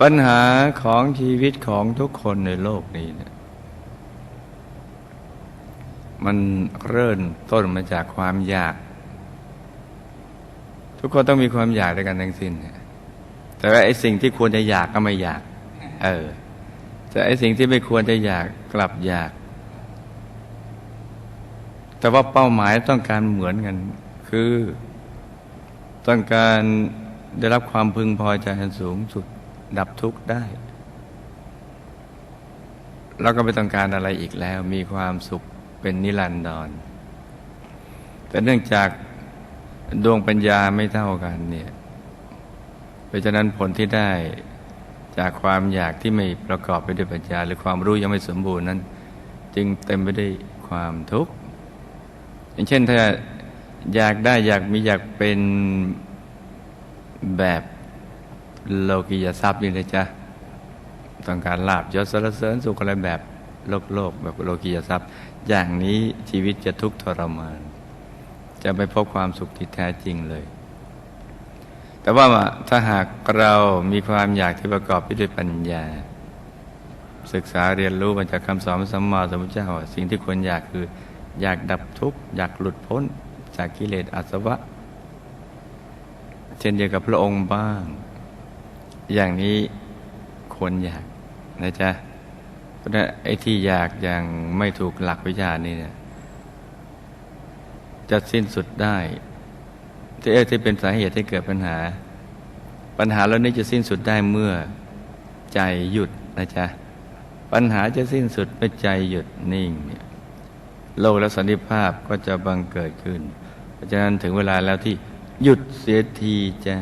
ปัญหาของชีวิตของทุกคนในโลกนี้เนี่ยมันเริ่มต้นมาจากความอยาก ทุกคนต้องมีความอยากด้วยกันทั้งสิ้นเนี่ยแต่ว่าไอ้สิ่งที่ควรจะอยากก็ไม่อยาก เออแต่ไอ้สิ่งที่ไม่ควรจะอยากกลับอยาก แต่ว่าเป้าหมายต้องการเหมือนกัน คือ ต้องการได้รับความพึงพอใจอันสูงสุด ดับทุกข์ได้ แล้วก็ไม่ต้องการอะไรอีกแล้ว มีความสุขเป็นนิรันดร แต่เนื่องจากดวงปัญญาไม่เท่ากันเนี่ยเพราะฉะนั้นผลที่ได้จากความอยากที่ไม่ประกอบไปด้วยปัญญา หรือความรู้ยังไม่สมบูรณ์นั้น จึงเต็มไปด้วยความทุกข์อย่างเช่นถ้าอยากได้อยากมีอยากเป็นแบบ โลกียทรัพย์นี่เลยจ้ะต้องการลาบยศสรรเสริญสุขอะไรแบบโลกโลกแบบโลกียทรัพย์ อย่างนี้ชีวิตจะทุกข์ทรมาน จะไม่พบความสุขที่แท้จริงเลย แต่ว่าถ้าหากเรามีความอยากที่ประกอบไปด้วยปัญญา ศึกษาเรียนรู้มาจากคำสอนสัมมาสัมพุทธเจ้าสิ่งที่ควรอยากคือ อยากดับทุกข์อยากหลุดพ้นจากกิเลสอาสวะ เช่นเดียวกับพระองค์บ้าง อย่างนี้ควรอยากนะจ๊ะเพราะนั้นไอ้ที่อยากอย่างไม่ถูกหลักวิชานี่เนี่ยจะสิ้นสุดได้ ที่เอที่เป็นสาเหตุให้เกิดปัญหา ปัญหาเหล่านี้จะสิ้นสุดได้เมื่อใจหยุดนะจ๊ะปัญหาจะสิ้นสุดเมื่อใจหยุดนิ่งเนี่ยโลกและสันติภาพก็จะบังเกิดขึ้น เพราะฉะนั้นถึงเวลาแล้วที่หยุดเสียทีจ้า